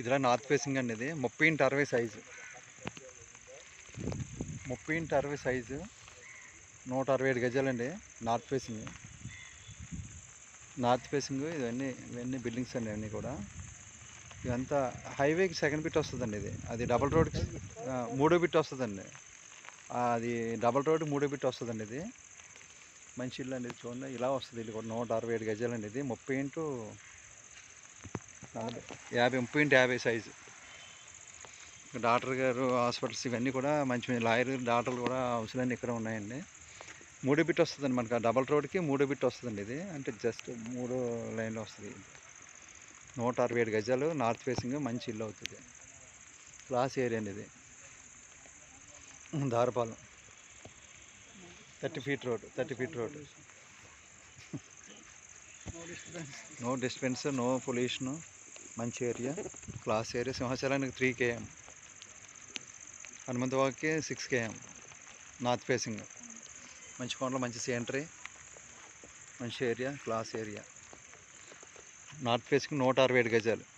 ఇదిలా north facing అండి ఇది. ముప్పై ఇంటి అరవై సైజు ముప్పై ఇంటి అరవై సైజు నూట అరవై ఏడు గజాలండి నార్త్ ఫేసింగ్. నార్త్ ఫేసింగ్ ఇవన్నీ ఇవన్నీ బిల్డింగ్స్ అండి ఇవన్నీ కూడా. ఇదంతా హైవేకి సెకండ్ బిట్ వస్తుందండి ఇది. అది డబల్ రోడ్కి మూడో బిట్ వస్తుందండి. అది డబల్ రోడ్ మూడో బిట్ వస్తుందండి ఇది. మంచి ఇల్లు అండి ఇది చూడండి. ఇలా వస్తుంది. ఇల్లు కూడా నూట అరవై ఏడు గజాలండి ఇది. ముప్పై ఇంటూ యాభై ముప్పై ఇంటూ యాభై సైజు డాక్టర్ గారు హాస్పిటల్స్ ఇవన్నీ కూడా మంచి లాయర్ డాక్టర్లు కూడా అవసరాన్ని ఇక్కడ ఉన్నాయండి. మూడో బిట్ వస్తుందండి మనకి ఆ డబల్ రోడ్కి మూడో బిట్ వస్తుందండి ఇది. అంటే జస్ట్ మూడో లైన్లో వస్తుంది. నూట అరవై ఏడు గజాలు నార్త్ ఫేసింగ్ మంచి ఇల్లు అవుతుంది. క్లాస్ ఏరియా అండి ఇది. Darapalem. Thirty feet road thirty feet road. No distance no pollution. మంచి ఏరియా. క్లాస్ ఏరియా సింహాచలానికి త్రీ కేఎం హనుమంతవాకి సిక్స్ కేఎం నార్త్ ఫేసింగ్ మంచి కొండలు మంచి సెంటరీ మంచి area class area. North facing నూట అరవై ఏడు గజాలు.